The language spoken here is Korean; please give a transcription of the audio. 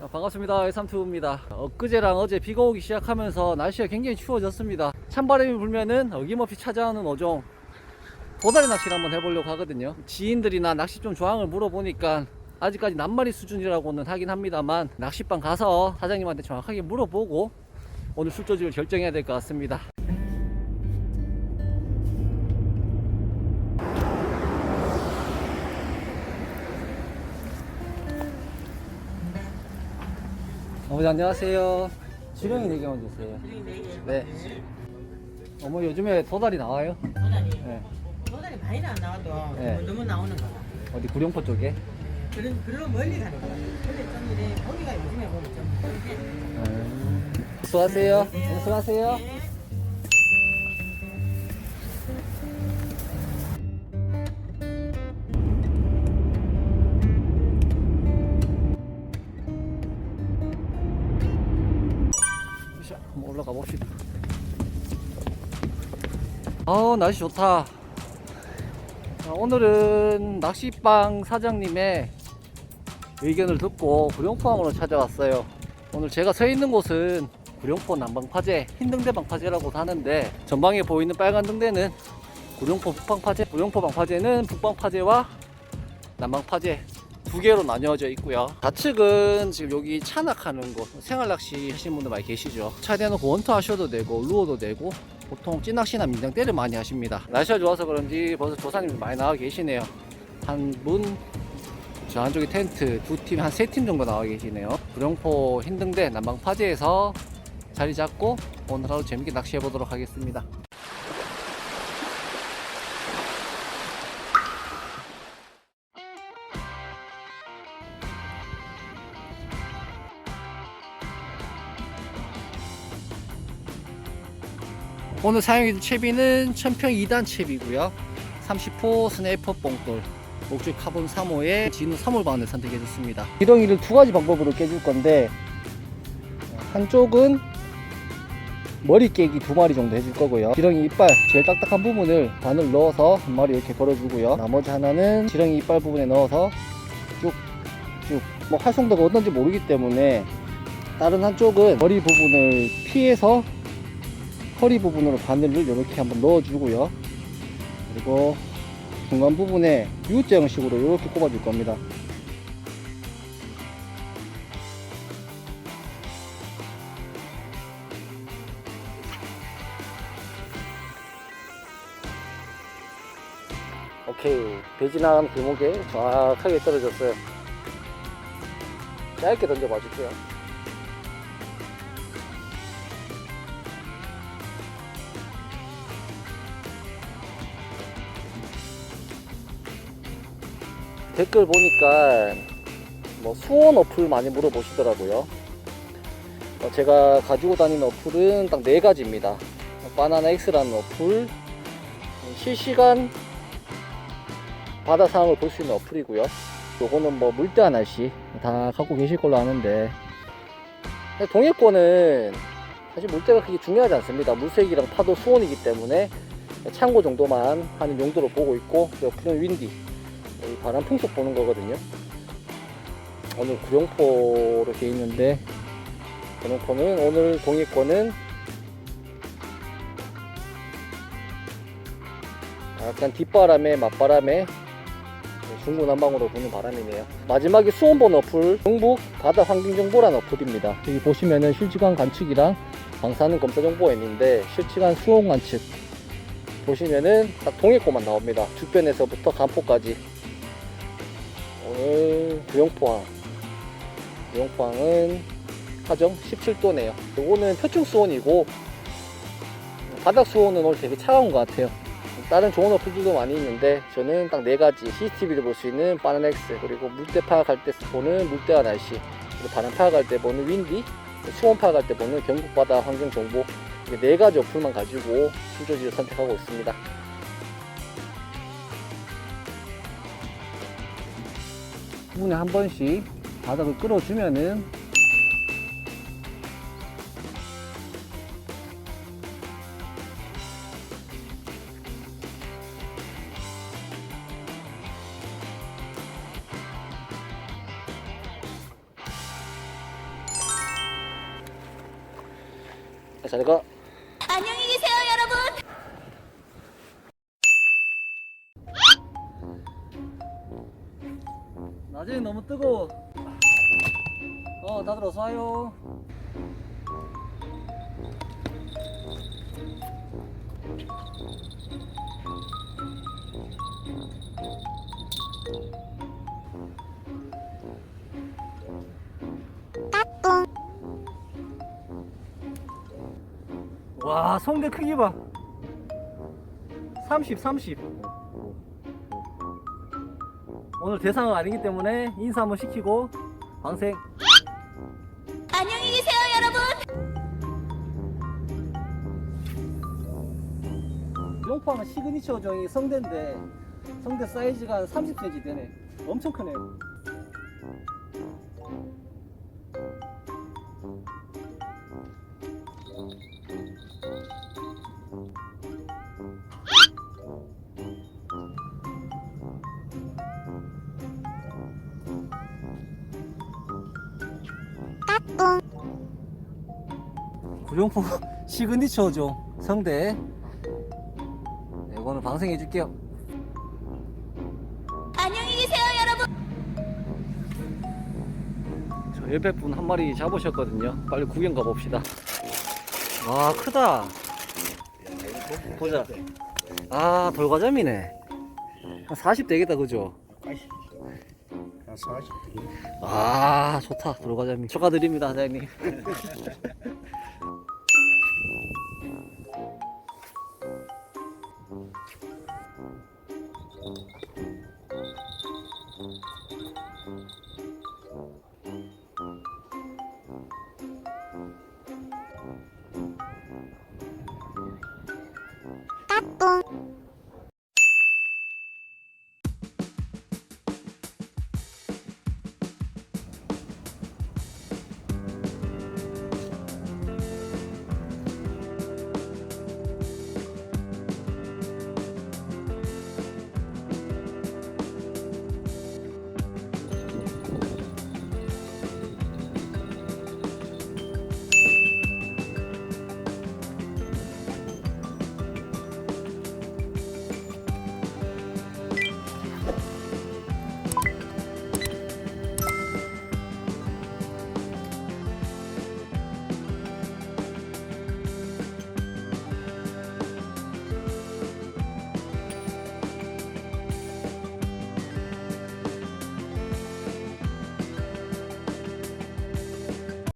아, 반갑습니다. 외삼투입니다. 엊그제랑 어제 비가 오기 시작하면서 날씨가 굉장히 추워졌습니다. 찬바람이 불면은 어김없이 찾아오는 어종 도다리 낚시를 한번 해보려고 하거든요. 지인들이나 낚시 좀 조항을 물어보니까 아직까지 낱마리 수준이라고는 하긴 합니다만 낚시방 가서 사장님한테 정확하게 물어보고 오늘 술조지를 결정해야 될 것 같습니다. 어머니 안녕하세요. 지렁이 4개만 주세요. 네. 어머니 요즘에 도다리 나와요? 도다리 네. 도다리 많이 안 나와도 네. 너무 나오는 거다. 어디 구룡포 쪽에? 그런 그런 멀리 가는 거야. 근데 좀 이래 고기가 요즘에 보면 좀. 음. 수고하세요. 네, 수고하세요. 네. 올라가 봅시다. 아 날씨 좋다. 아, 오늘은 낚시방 사장님의 의견을 듣고 구룡포항으로 찾아왔어요. 오늘 제가 서 있는 곳은 구룡포 남방파제, 흰등대 방파제라고 하는데 전방에 보이는 빨간 등대는 구룡포 북방파제, 구룡포 방파제는 북방파제와 남방파제 두 개로 나뉘어져 있고요. 좌측은 지금 여기 찬악하는 곳, 생활 낚시 하시는 분들 많이 계시죠. 차 대놓고 원투 하셔도 되고, 루어도 되고, 보통 찐낚시나 민장대를 많이 하십니다. 날씨가 좋아서 그런지 벌써 조사님들 많이 나와 계시네요. 한 분, 저 안쪽에 텐트 두 팀, 한 세 팀 정도 나와 계시네요. 구룡포 흰등대 남방 파제에서 자리 잡고 오늘 하루 재밌게 낚시해 보도록 하겠습니다. 오늘 사용해준 채비는 천평 2단 채비고요. 30호 스네이퍼 뽕돌 목줄 카본 3호에 진우 3홀반을 선택해줬습니다. 기렁이를 두 가지 방법으로 깨줄 건데 한쪽은 머리 깨기 두 마리 정도 해줄 거고요. 지렁이 이빨 제일 딱딱한 부분을 반을 넣어서 한 마리 이렇게 걸어주고요. 나머지 하나는 지렁이 이빨 부분에 넣어서 쭉쭉. 뭐 활성도가 어떤지 모르기 때문에 다른 한쪽은 머리 부분을 피해서 허리 부분으로 바늘을 이렇게 한번 넣어주고요. 그리고 중간 부분에 U자 형식으로 이렇게 꼽아줄 겁니다. 오케이 배지 나간 길목에 정확하게 떨어졌어요. 짧게 던져봐 줄게요. 댓글 보니까 뭐 수원 어플 많이 물어보시더라고요. 어, 제가 가지고 다니는 어플은 딱 네 가지입니다. 바나나 X라는 어플, 실시간 바다 상황을 볼 수 있는 어플이고요. 요거는 뭐 물대한 날씨 다 갖고 계실 걸로 아는데 동해권은 사실 물대가 그렇게 중요하지 않습니다. 물색이랑 파도 수온이기 때문에 참고 정도만 하는 용도로 보고 있고 이 어플은 윈디 이 바람 풍속 보는 거거든요. 오늘 구룡포로 돼 있는데 구룡포는 오늘 동해권은 약간 뒷바람에 맞바람에 중구난방으로 부는 바람이네요. 마지막에 수온본 어플 경북 바다 환경 정보라는 어플입니다. 여기 보시면은 실시간 관측이랑 방사능 검사 정보가 있는데 실시간 수온 관측 보시면은 딱 동해권만 나옵니다. 주변에서부터 간포까지 오늘 구룡포항. 구룡포항은 하정 17도네요. 요거는 표층 수온이고 바닥 수온은 오늘 되게 차가운 것 같아요. 다른 좋은 어플들도 많이 있는데 저는 딱 네 가지 CCTV를 볼 수 있는 바나넥스 그리고 물때 파악할 때 보는 물때와 날씨 그리고 바람 파악할 때 보는 윈디 수온 파악할 때 보는 경북바다 환경 정보 이네 가지 어플만 가지고 출조지를 선택하고 있습니다 10분에 한 번씩 바닥을 끌어주면은 잘 가. 안녕히 계세요. 뜨거워. 어, 다들 어서 와요. 와, 성대 크기 봐. 30, 30. 오늘 대상은 아니기 때문에 인사 한번 시키고 방생. 안녕히 계세요, 여러분. 용포하면 시그니처 종이 성대인데 성대 사이즈가 한 30cm 되네. 엄청 크네요 구룡포 시그니처 종 성대. 네, 이거는 방생해 줄게요. 안녕히 계세요, 여러분. 저 옆에 분 한 마리 잡으셨거든요. 빨리 구경 가봅시다. 와 크다. 보자. 아 돌과잠이네. 한40 되겠다 그죠? 아 좋다. 돌과잠이. 축하드립니다 사장님